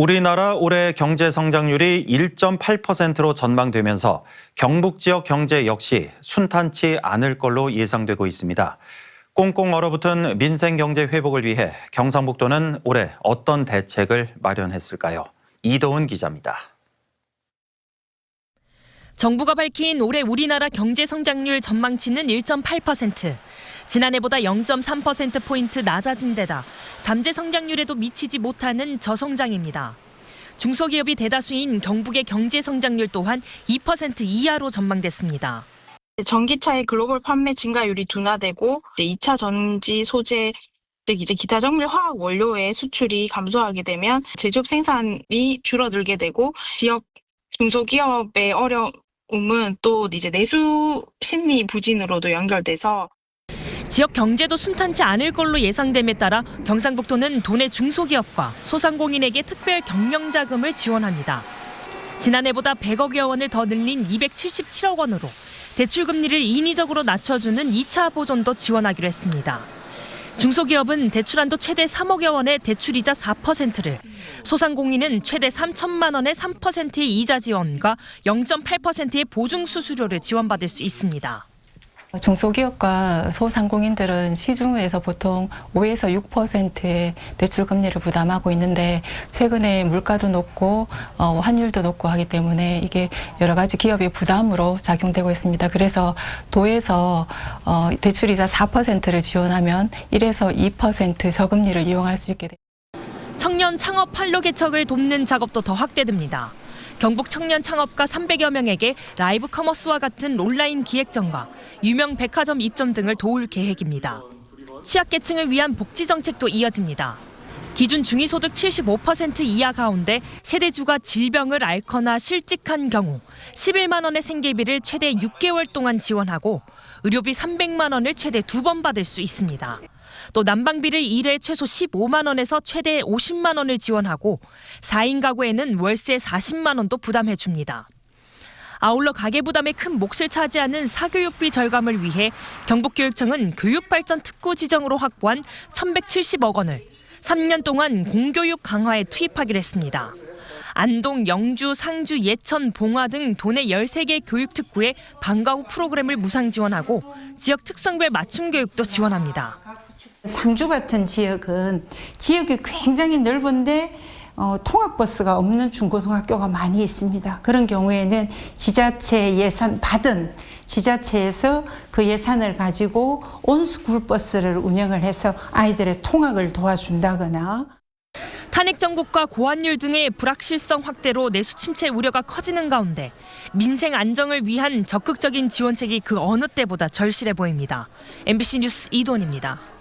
우리나라 올해 경제 성장률이 1.8%로 전망되면서 경북 지역 경제 역시 순탄치 않을 걸로 예상되고 있습니다. 꽁꽁 얼어붙은 민생 경제 회복을 위해 경상북도는 올해 어떤 대책을 마련했을까요? 이도훈 기자입니다. 정부가 밝힌 올해 우리나라 경제 성장률 전망치는 1.8%. 지난해보다 0.3%포인트 낮아진 데다 잠재 성장률에도 미치지 못하는 저성장입니다. 중소기업이 대다수인 경북의 경제 성장률 또한 2% 이하로 전망됐습니다. 전기차의 글로벌 판매 증가율이 둔화되고 이제 2차 전지 소재 즉 이제 기타 정밀 화학 원료의 수출이 감소하게 되면 제조업 생산이 줄어들게 되고 지역 중소기업의 어려움 은 또 이제 내수 심리 부진으로도 연결돼서 지역 경제도 순탄치 않을 걸로 예상됨에 따라 경상북도는 도내 중소기업과 소상공인에게 특별 경영 자금을 지원합니다. 지난해보다 100억여 원을 더 늘린 277억 원으로 대출 금리를 인위적으로 낮춰주는 2차 보전도 지원하기로 했습니다. 중소기업은 대출한도 최대 3억여 원의 대출이자 4%를, 소상공인은 최대 3천만 원의 3%의 이자 지원과 0.8%의 보증 수수료를 지원받을 수 있습니다. 중소기업과 소상공인들은 시중에서 보통 5에서 6%의 대출 금리를 부담하고 있는데 최근에 물가도 높고 어, 환율도 높고 하기 때문에 이게 여러 가지 기업의 부담으로 작용되고 있습니다. 그래서 도에서 어, 대출이자 4%를 지원하면 1에서 2% 저금리를 이용할 수 있게 됩니다. 청년 창업 판로 개척을 돕는 작업도 더 확대됩니다. 경북 청년 창업가 300여 명에게 라이브 커머스와 같은 온라인 기획전과 유명 백화점 입점 등을 도울 계획입니다. 취약계층을 위한 복지 정책도 이어집니다. 기준 중위소득 75% 이하 가운데 세대주가 질병을 앓거나 실직한 경우 11만 원의 생계비를 최대 6개월 동안 지원하고 의료비 300만 원을 최대 두 번 받을 수 있습니다. 또 난방비를 일회 최소 15만 원에서 최대 50만 원을 지원하고 4인 가구에는 월세 40만 원도 부담해 줍니다. 아울러 가계 부담에 큰 몫을 차지하는 사교육비 절감을 위해 경북교육청은 교육발전 특구 지정으로 확보한 1,170억 원을 3년 동안 공교육 강화에 투입하기로 했습니다. 안동, 영주, 상주, 예천, 봉화 등 도내 13개 교육 특구에 방과 후 프로그램을 무상 지원하고 지역 특성별 맞춤 교육도 지원합니다. 상주 같은 지역은 지역이 굉장히 넓은데 어, 통학버스가 없는 중고등학교가 많이 있습니다. 그런 경우에는 지자체 예산 받은 지자체에서 그 예산을 가지고 온스쿨 버스를 운영을 해서 아이들의 통학을 도와준다거나 탄핵 정국과 고환율 등의 불확실성 확대로 내수 침체 우려가 커지는 가운데 민생 안정을 위한 적극적인 지원책이 그 어느 때보다 절실해 보입니다. MBC 뉴스 이돈입니다.